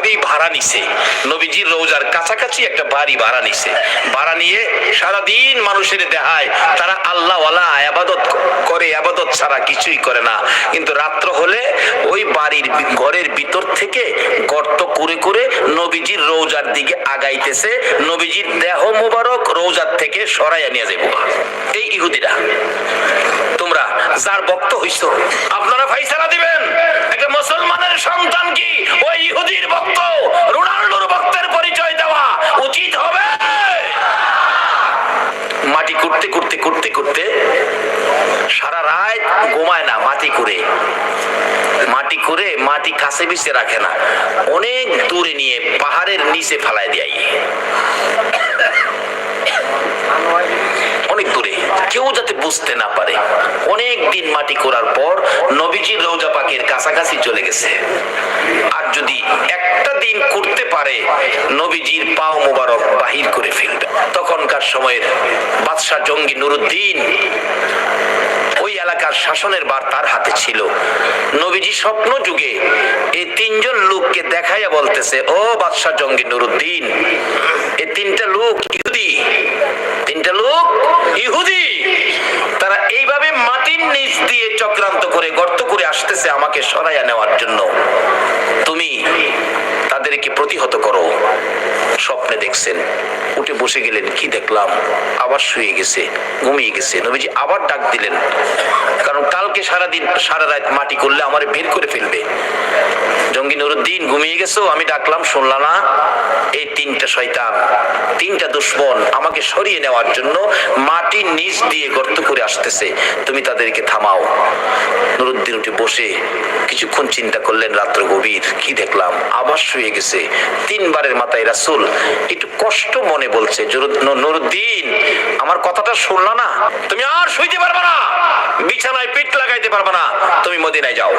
বাড়ি ভাড়া নিছে। নবীজির রোজার কাছাকাছি একটা বাড়ি ভাড়া নিছে। ভাড়া নিয়ে সারাদিন মানুষের দেখায় তারা আল্লাহ ওয়ালা আবাদত করে, আবাদত ছাড়া কিছুই করে না। কিন্তু রাত্র হলে ওই বাড়ির ঘরের ভিতর থেকে গর্ত করে করে নবীজির রোজার দিকে আগাইতেছে। নবীজির দেহ মোবারক রোজার থেকে সরাইয়া নিয়ে যাব এই ইহুদিরা। তোমরা যার ভক্ত হইছো, আপনারা ফাইসালা দিবেন। একটা মুসলমানের সন্তান কি ওই ইহুদির ভক্ত? রোনাল্ডোর ভক্তের পরিচয় দেওয়া উচিত হবে? মাটি করতে করতে করতে করতে সারা রাত ঘুমায় না মাটি করে মাটি করে মাটি কাছে বিছে রাখে না। অনেক দূরে নিয়ে পাহাড়ের নিচে ফেলায় দেয়। অনেক দূরে। কেউ যাতে বুঝতে না পারে। অনেক দিন মাটি করার পর নবীজির রৌজা পাকের কাছাকাছি চলে গেছে। আর যদি একটা দিন করতে পারে, নবীজির পাও মোবারক বাহির করে ফেলবে। তখনকার সময়ের বাদশাহ জঙ্গি নুরুদ্দিন এলাকার শাসনের বার তার হাতে ছিল। নবীজি স্বপ্ন যুগে এই তিনজন লোককে দেখাইয়া বলতেছে, ও বাদশাহ জঙ্গি নুরুদ্দিন, এই তিনটা লোক ইহুদি, তিনটা লোক ইহুদি। তারা এইভাবে মাটির নিচ দিয়ে চক্রান্ত করে গর্ত করে আসতেছে আমাকে সরাইয়া নেওয়ার জন্য। তুমি তাদেরকে প্রতিহত করো। স্বপ্নে দেখছেন, উঠে বসে গেলেন, কি দেখলাম? আবার শুয়ে গেছে, ঘুমিয়ে গেছে। নবীজি আবার ডাক দিলেন, কারণ কালকে সারাদিন, সারা রাত মাটি করলে আমার বের করে ফেলবে। জঙ্গি নুরুদ্দিন, ঘুমিয়ে গেছো? আমি ডাকলাম, শুনলা না? এই তিনটা শয়তান, তিনটা দুশ্মন আমাকে সরিয়ে নেওয়ার জন্য মাটির নিচ দিয়ে গর্ত করে আসতেছে। তুমি তাদেরকে থামাও। নুরুদ্দিন উঠে বসে কিছুক্ষণ চিন্তা করলেন, রাত্র গভীর। কি দেখলাম? আবার শুয়ে গেছে। তিনবারের মাথায় রাসুল একটু কষ্ট মনে বলছে নুরুদ্দিন, আমার কথাটা শুনলা না? তুমি আর শুইতে পারবে না। বিছানায় পিঠ লাগাইতে পারবে না। তুমি মদিনায় যাও।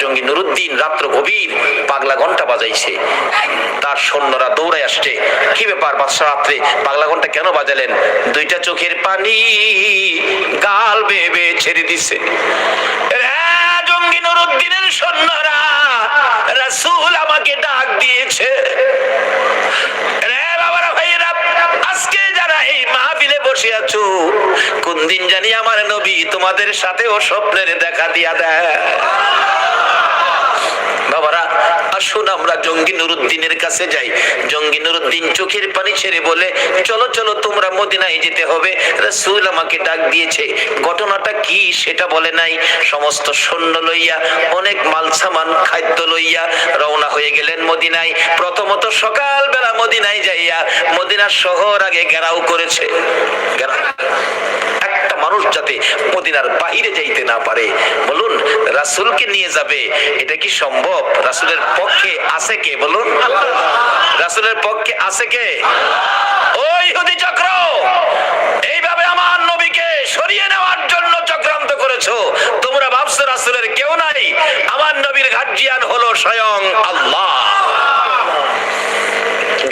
জঙ্গি নুরুদ্দিন রাত্র গভীর পাগলা ঘণ্টা বাজাইছে। তার সৈন্যরা দৌড়ায় আসছে। কি ব্যাপার বাদশাহ রাত্রে পাগলা ঘণ্টা কেন বাজালেন? দুইটা চোখের পানি গাল বেবে ছেড়ে দিছে। জঙ্গি নুরুদ্দিনের সৈন্যরা রাসূল আমাকে ডাক দিয়েছে। আজকে যারা এই বসে আছো, কোন দিন জানি আমার নবী তোমাদের সাথেও স্বপ্নের দেখা দিয়া দেয়। বাবারা আসুন আমরা জঙ্গি নুরুদ্দিনের কাছে যাই। জঙ্গি নুরুদ্দিন চোখের পানি ছেড়ে বলে, চলো চলো, তোমরা মদিনায় যেতে হবে। রাসূল আমাকে ডাক দিয়েছে, ঘটনাটা কি সেটা বলে নাই? সমস্ত সৈন্য লইয়া, অনেক মাল সামান খাদ্য লইয়া রওনা হয়ে গেলেন মদিনায়। প্রথমত সকালবেলা মদিনায় যাইয়া মদিনার শহর আগে ঘেরাও করেছে। মানুষ যাতে মদিনার বাহিরে যাইতে না পারে। বলুন, রাসূলকে নিয়ে যাবে, এটা কি সম্ভব? রাসূলের পক্ষে আছে কে? বলুন। রাসূলের পক্ষে আছে কে? ওই ইহুদি চক্র, এইভাবে আমার নবীকে সরিয়ে নেওয়ার জন্য চক্রান্ত করেছ। তোমরা ভাবছ রাসূলের কেউ নাই? আমার নবীর গার্জিয়ান হলো স্বয়ং আল্লাহ।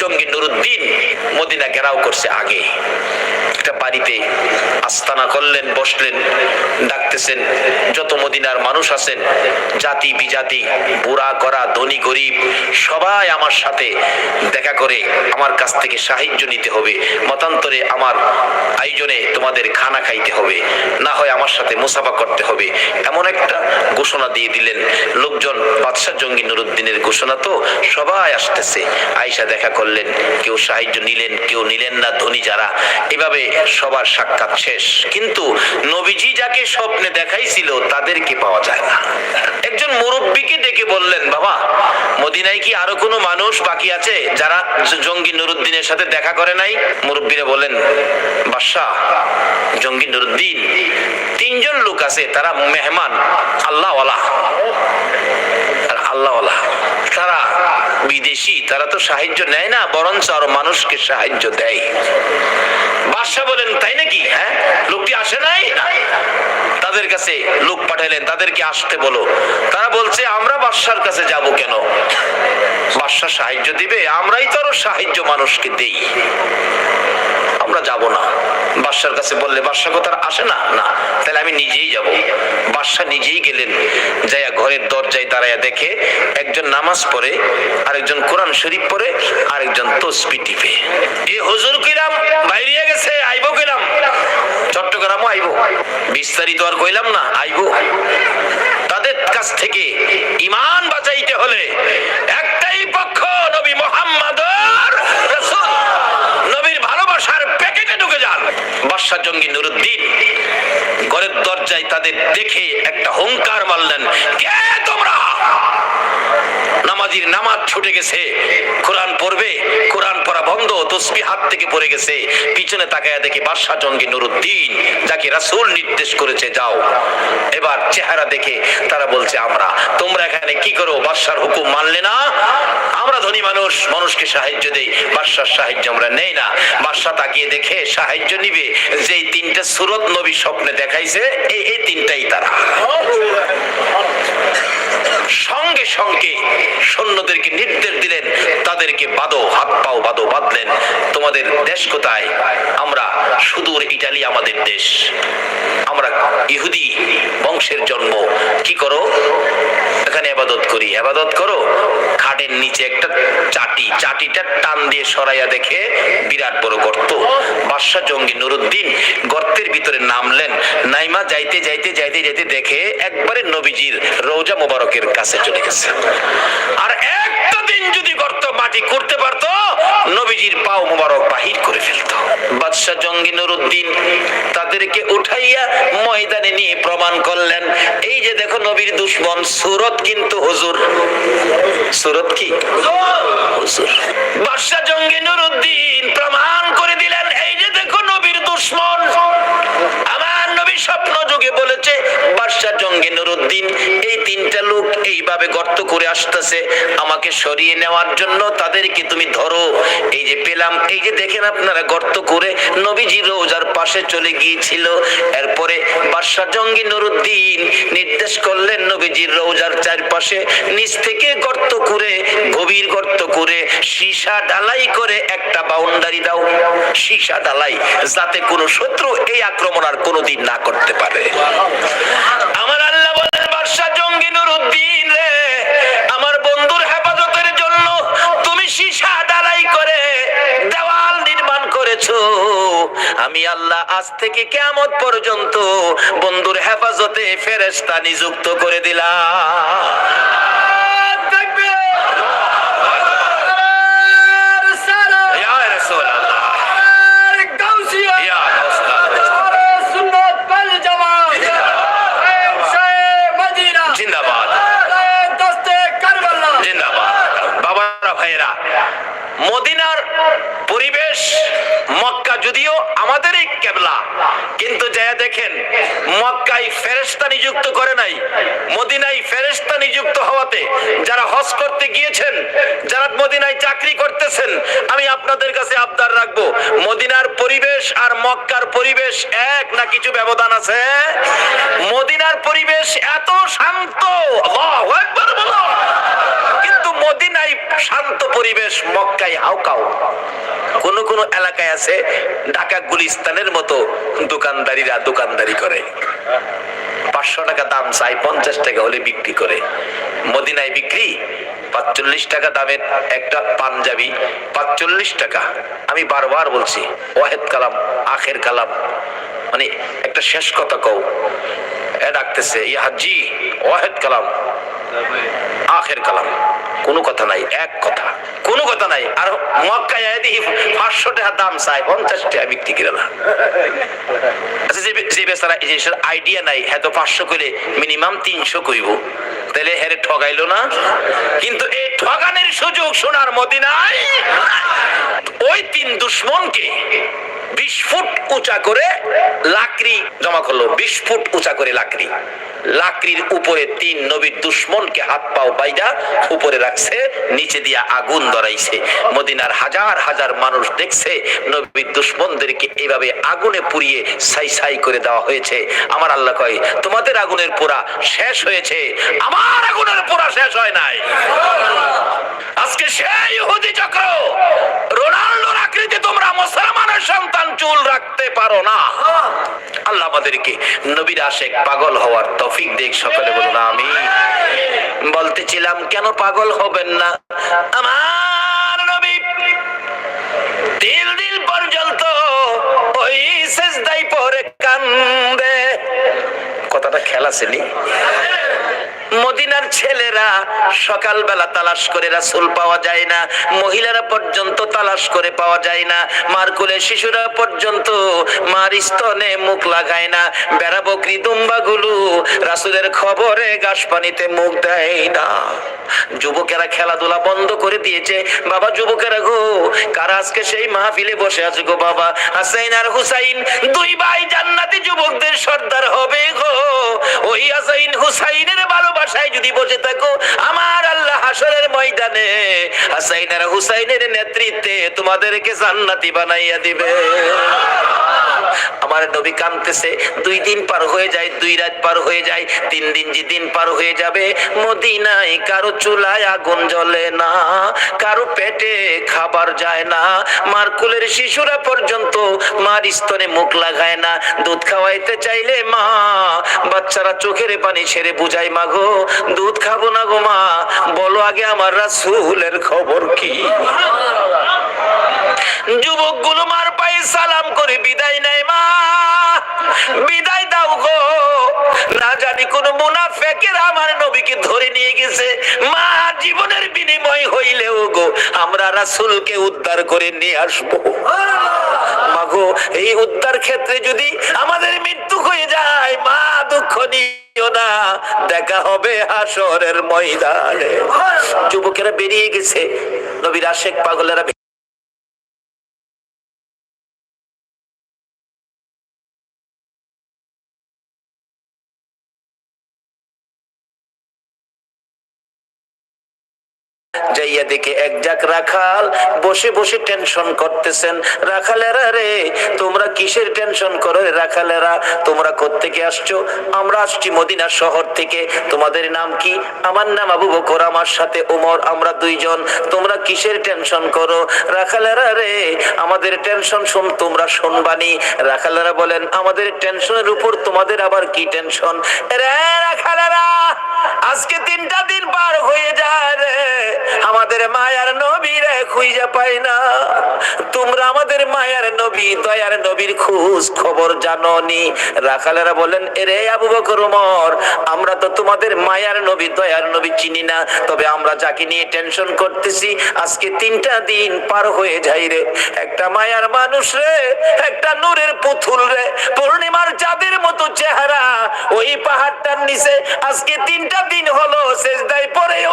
জঙ্গি নুরুদ্দিন মদিনা ঘেরাও করছে আগে। একটা বাড়িতে আস্তানা করলেন, বসলেন, ডাকতেছেন, যত মদিনার মানুষ আছেন, জাতি বিজাতি, বুড়া করা ধনী, গরিব, সবাই আমার সাথে দেখা করে আমার কাছ থেকে সাহায্য নিতে হবে। মতান্তরে আমার আয়োজনে তোমাদের খানা খাইতে হবে। না হয় আমার সাথে মুসাফা করতে হবে। এমন একটা ঘোষণা দিয়ে দিলেন। লোকজন, বাদশাহ জঙ্গি নুরুদ্দিনের ঘোষণা তো সবাই আসতেছে। আয়সা দেখা করলেন, কেউ সাহায্য নিলেন, কেউ নিলেন না ধনী যারা। এভাবে সবার সাক্ষাৎ শেষ। কিন্তু নবীজি যাকে স্বপ্নে দেখাইছিল, তাদেরকে পাওয়া যায় না। একজন মুরব্বীকে ডেকে বললেন, বাবা, মদিনায় কি আরও কোনো মানুষ বাকি আছে যারা জঙ্গি নুরুদ্দিনের সাথে দেখা করে নাই? মুরব্বীরা বলেন বাদশাহ, জঙ্গি নুরুদ্দিন, তিনজন লোক আছে, তারা মেহমান। আল্লাহওয়ালা আর আল্লাহওয়ালা তারা বিদেশি, তারা তো সাহায্য নেয় না, বরঞ্চ আরও মানুষকে সাহায্য দেয়। বাদশাহ বলেন, তাই নাকি? হ্যাঁ? লোকটি আসে নাই? তাদের কাছে লোক পাঠালেন তাদেরকে আসতে বলো। তারা বলছে, আমরা বাদশার কাছে যাব কেন? বাদশাহ সাহায্য দিবে, আমরাই তো আরও সাহায্য মানুষকে দেই। আমরা যাব না। বাদশার কাছে বললে, বাদশা কথা আসে না? না, তাহলে আমি নিজেই যাব। বাদশা নিজেই গেলেন, যাইয়া ঘরের দরজায় দাঁড়াইয়া দেখে একজন নামাজ পড়ে, আরেকজন কোরআন শরীফ পড়ে, আরেকজন তসবি টিপে। এ হুজুর কিরাম, বাইরে গেছে, আইবো কিরাম? চট্টগ্রামও আইবো। বিস্তারিত আর কইলাম না, আইবো। তাদের কাছ থেকে ইমান বাঁচাইতে হলে একটাই পক্ষ নবী মোহাম্মদ নবীর ভালোবাসার প্যাকেটে ঢুকে যান বাদশাহ জঙ্গি নুরুদ্দিন ঘরের দরজায় তাদের দেখে একটা হুঙ্কার মারলেন, কে তোমরা? নামাজির নামাজ ছুটে গেছে, কোরআন পড়বে, কোরআন পড়া বন্ধ তসবি হাত থেকে পড়ে গেছে, পিছনে তাকায় দেখি বাদশাহ জঙ্গি নুরুদ্দিন, যাকে রাসুল নির্দেশ করেছে, যাও। এবার চেহারা দেখে তারা বলছে, আমরা, তোমরা এখানে কি করো? বাদশার হুকুম মানলে না? আমরা ধনী মানুষ, মানুষকে সাহায্য দেই। বাদশার সাহায্য আমরা নেই না। বাদশা তাকিয়ে দেখে সাহায্য নিবে। যেই তিনটা সুরত নবী স্বপ্নে দেখাইছে এই এই তিনটাই তারা। সঙ্গে সঙ্গে সৈন্যদেরকে নির্দেশ দিলেন, তাদেরকে বাদো হাত পাও বাদো বাঁধলেন। তোমাদের দেশ কোথায়? আমরা সুদূর ইটালি, আমাদের দেশ। আমরা ইহুদি বংশের জন্ম কি করো? এখানে আবাদত করি। আবাদত করো, খাটের নিচে একটা চাটি, চাটিটা টান দিয়ে সরাইয়া দেখে বিরাট বড় গর্ত। বাদশাহ জঙ্গি নুরুদ্দিন গর্তের ভিতরে নামলেন। নাইমা যাইতে যাইতে যাইতে যাইতে দেখে একবারে নবীজির রোজা মোবারকের কাছে চলে গেছে। আর একটা দিন যদি গর্ত মাটি করতে পারতো, নবীজির পাও মোবারক বাহির বাদশাহ জঙ্গি নুরুদ্দিন তাদেরকে উঠাইয়া ময়দানে নিয়ে প্রমাণ করলেন। এই যে দেখো নবীর দুশ্মন, সুরত কিন্তু হুজুর। সুরত কি? হুজুর। বাদশাহ জঙ্গি নুরুদ্দিন প্রমাণ করে দিলেন, এই যে দেখো নবীর দুশ্মন। আমার নবী স্বপ্ন যুগে বলেছে জঙ্গি নুরুদ্দিন, এই তিনটা লোক এইভাবে গর্ত করে আসতেছে, আমাকে সরিয়ে নেওয়ার জন্য তাদেরকে তুমি ধরো। এই যে পেলাম, এই যে দেখেন আপনারা গর্ত করে নবীজি রোজার পাশে চলে গিয়েছিল। এরপরে বাদশাহ জঙ্গি নুরুদ্দিন নির্দেশ করলেন নবীজির রোজার চারপাশে নিচ থেকে গর্ত করে, গভীর গর্ত করে সীসা ঢালাই করে একটা বাউন্ডারি দাও। সীসা ঢালাই, যাতে কোনো শত্রু এই আক্রমণ আর কোনোদিন না করতে পারে। আমার তুমি সীসা দাঁড়াই করে দেওয়াল নির্মাণ করেছ। আমি আল্লাহ আজ থেকে কেমন পর্যন্ত বন্ধুর হেফাজতে ফেরেস্তা নিযুক্ত করে দিলাম ইয়া রাসূলুল্লাহ, ইয়া রাসূলুল্লাহ। জিন্দাবাদ জিন্দাবাদ বাবারা ভাইয়েরা মদিনার পরিবেশ, মক্কা যদিও আমাদেরই কেবলা, কিন্তু যায়া দেখেন, মক্কায় ফেরেশতা নিযুক্ত করে নাই। মদিনায় ফেরেশতা নিযুক্ত হওয়াতে যারা হজ করতে গিয়েছেন, যারা মদিনায় চাকরি করতেছেন, আমি আপনাদের কাছে আবদার রাখব, মদিনার পরিবেশ আর মক্কার পরিবেশ এক না কিছু ব্যবধান আছে? মদিনার পরিবেশ এত শান্ত কিন্তু মদিনায় শান্ত পরিবেশ, মক্কায় হাউকাও কোন কোন এলাকায় আছে ঢাকা গুলিস্তানের মতো দোকানদারিরা দোকানদারি করে। পাঁচশো টাকা দাম চাই, পঞ্চাশ টাকা হলে বিক্রি করে। মদিনায় বিক্রি, পাঁচচল্লিশ টাকা দামের একটা পাঞ্জাবি, পাঁচচল্লিশ টাকা। আমি বারবার বলছি, ওয়াহেদ কালাম, আখের কালাম। মানে একটা শেষ কথা কও। এ ডাকতেছে, ইয়া হাজি, ওয়াহেদ কালাম। আখের কালাম। কোনো কথা নাই, এক কথা। কোনো কথা নাই। আর মক্কায় পাঁচশো টাকা দাম চাই, পঞ্চাশ টাকা বিক্রি করে না। আচ্ছা যে বেচারা এই জিনিসের আইডিয়া নাই হ্যাঁ তো পাঁচশো করে মিনিমাম তিনশো কইব। তাহলে হেরে ঠগাইলো না? কিন্তু এই ঠগানের সুযোগ সোনার মদিনায় ওই তিন দুশ্মনকে বিশ ফুট উঁচা করে লাকড়ি জমা করল। বিশ ফুট উঁচা করে লাকড়ি। লাকড়ির উপরে তিন নবীর দুশ্মনকে হাত পাও বাইদা উপরে রাখছে, নিচে দিয়া আগুন ধরাইছে। মদিনার হাজার হাজার মানুষ দেখছে, নবীর দুশ্মনদেরকে এইভাবে আগুনে পুড়িয়ে সাই সাই করে দেওয়া হয়েছে। আমার আল্লাহ কয়, তোমাদের আগুনের পোড়া শেষ হয়েছে। আমার আগুনের পোড়া শেষ হয় নাই। আজকে সেই ইহুদি চক্র চুল রাখতে পারো না। আল্লাহ আমাদেরকে নবীর আশেক পাগল হওয়ার তফিক দেখ সকলে বলুন আমি বলতেছিলাম, কেন পাগল হবেন না? আমার নবী তিন দিন পর্যন্ত ওই শেষদাই পরে কান্দে। কথাটা খেলা ছিলি মদিনার ছেলেরা সকালবেলা তালাশ করে রাসুল পাওয়া যায় না, মহিলারা পর্যন্ত তালাশ করে পাওয়া যায় না মার কোলে শিশুরা পর্যন্ত মার স্তনে মুখ লাগায় না, বেড়া বকরি দুম্বাগুলো রাসুলের খবরে গাছ পানিতে মুখ দেয় না। যুবকেরা খেলাধুলা বন্ধ করে দিয়েছে, বাবা যুবকেরা গো, কারা আজকে সেই মাহফিলে বসে আছে গো বাবা? হাসাইন আর হুসাইন, দুই ভাই জান্নাতি যুবকদের সর্দার হবে গো। ওই হাসাইন হুসাইনের ভালোবাসায় যদি বসে থাকো, আমার আল্লাহ হাসরের ময়দানে হাসাইন আর হুসাইনের নেতৃত্বে তোমাদেরকে জান্নাতি বানাইয়া দিবে। আমার নবী কানতেছে দুই দিন পার হয়ে যায় দুই রাত পার হয়ে যায় তিন দিন যে দিন পার হয়ে যাবে মদিনায় কারও চুলায় আগুন জ্বলে না কারও পেটে খাবার যায় না মার কুলের শিশুরা পর্যন্ত মার স্তনে মুখ লাগায় না দুধ খাওয়াইতে চাইলে মা বাচ্চারা চোখের পানি ছেড়ে বুঝাই মাগো দুধ খাব না গো মা বলো আগে আমার রাসূলের খবর কি? যুবকগুলো মার পায়ে সালাম করে বিদায় নেয় নবীকে ধরে নিয়ে গেছে। মা, জীবনের বিনিময় হইলেও গো, আমরা রাসূলকে উদ্ধার করে নিয়ে আসব। মাগো এই উদ্ধার ক্ষেত্রে যদি আমাদের মৃত্যু হয়ে যায়, মা, দুঃখ নিও না। দেখা হবে হাসরের ময়দানে। যুবকেরা বেরিয়ে গেছে। নবীর আশেক পাগলেরা দেখে এক রাখাল বসে বসে টেনশন করতেছেন। রাখালেরা রে, তোমরা কিসের টেনশন করো রাখালেরা? তোমরা কোত্থেকে আসছো? আমরা আসছি মদিনা শহর থেকে। তোমাদের নাম কি? আমার নাম আবু বকর, আমার সাথে ওমর, আমরা দুইজন। তোমরা কিসের টেনশন করো? রাখালেরা রে, আমাদের টেনশন শুন, তোমরা শুনবানি। রাখালেরা বলেন, আমাদের টেনশনের উপর তোমাদের আবার কি টেনশন রে রাখালেরা! আজকে তিনটা দিন পার হয়ে যায় রে। আমাদের মায়ার নবী রে খুঁজে পাই না। তোমরা আমাদের মায়ার নবী, দয়ার নবীর খোঁজ খবর জাননি। রাখালেরা বলেন এরে আবু বকর উমর আমরা তো তোমাদের মায়ার নবী, দয়ার নবী চিনি না। তবে আমরা যাকে নিয়ে টেনশন করতেছি, আজকে তিনটা দিন পার হয়ে যাই রে। একটা মায়ার মানুষ রে, একটা নূরের পুতুল রে। পূর্ণিমার চাঁদের মতো চেহারা, ওই পাহাড়টার নিচে আজকে তিনটা দিন হলো শেষ দায় পরে